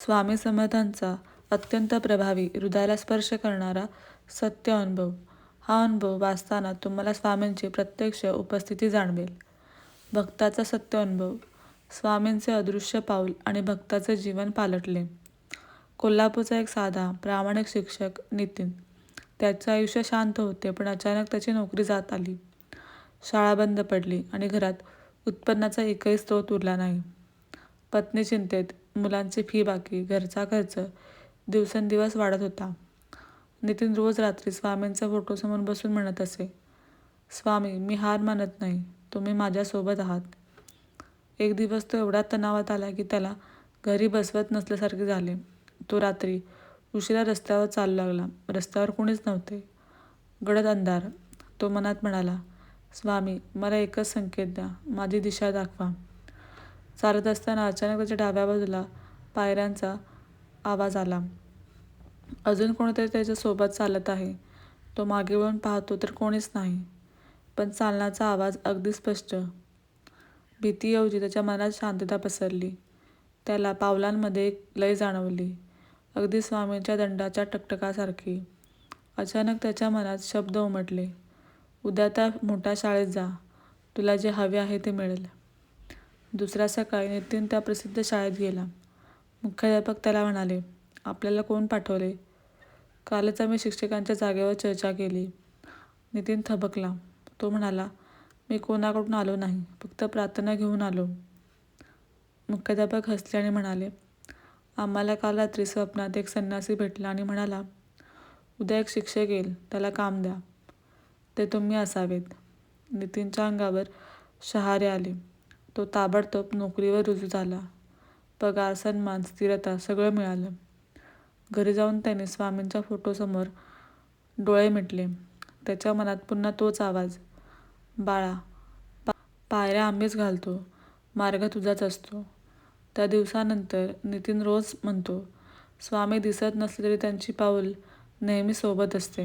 स्वामी समर्थांचा अत्यंत प्रभावी हृदयाला स्पर्श करणारा सत्य अनुभव. हा अनुभव वाचताना तुम्हाला स्वामींची प्रत्यक्ष उपस्थिती जाणवेल. भक्ताचा सत्य अनुभव. स्वामींचे अदृश्य पाऊल आणि भक्ताचे जीवन पालटले. कोल्हापूरचा एक साधा प्रामाणिक शिक्षक नितीन. त्याचे आयुष्य शांत होते पण अचानक त्याची नोकरी जात आली. शाळा बंद पडली आणि घरात उत्पन्नाचा एकही स्रोत उरला नाही. पत्नी चिंतेत मुलांची फी बाकी घरचा खर्च दिवसेंदिवस वाढत होता. नितीन रोज रात्री स्वामींच्या फोटोसमोर बसून म्हणत असे स्वामी मी हार मानत नाही तुम्ही माझ्यासोबत आहात. एक दिवस तो एवढा तणावात आला की त्याला घरी बसवत नसल्यासारखे झाले. तो रात्री उशिरा रस्त्यावर चालू लागला. रस्त्यावर कोणीच नव्हते. गडद अंधार. तो मनात म्हणाला स्वामी मला एकच संकेत द्या. माझी दिशा दाखवा. चालत असताना अचानक त्याच्या डाव्या बाजूला पायऱ्यांचा आवाज आला. अजून कोणीतरी त्याच्यासोबत चालत आहे. तो मागे वळून पाहतो तर कोणीच नाही. पण चालण्याचा आवाज अगदी स्पष्ट. भीतीऐवजी त्याच्या मनात शांतता पसरली. त्याला पावलांमध्ये एक लय जाणवली. अगदी स्वामींच्या दंडाच्या टकटकासारखी. अचानक त्याच्या मनात शब्द उमटले. उद्या त्या मोठ्या शाळेत जा. तुला जे हवे आहे ते मिळेल. दुसऱ्या सकाळी नितीन त्या प्रसिद्ध शाळेत गेला. मुख्याध्यापक त्याला म्हणाले आपल्याला कोण पाठवले? कालच आम्ही शिक्षकांच्या जागेवर चर्चा केली नितीन थबकला. तो म्हणाला मी कोणाकडून आलो नाही फक्त प्रार्थना घेऊन आलो मुख्याध्यापक हसले आणि म्हणाले आम्हाला काल रात्री स्वप्नात एक संन्यासी भेटला आणि म्हणाला उद्या एक शिक्षक येईल त्याला काम द्या. ते तुम्ही असावेत नितीनच्या अंगावर शहारे आले. तो ताबडतोब नोकरीवर रुजू झाला. पगार सन्मान स्थिरता सगळं मिळालं. घरी जाऊन त्याने स्वामींच्या फोटोसमोर डोळे मिटले. त्याच्या मनात पुन्हा तोच आवाज बाळा पा पायऱ्या आम्हीच घालतो. मार्ग तुझाच असतो. त्या दिवसानंतर नितीन रोज म्हणतो स्वामी दिसत नसले तरी त्यांची पाऊल नेहमी सोबत असते.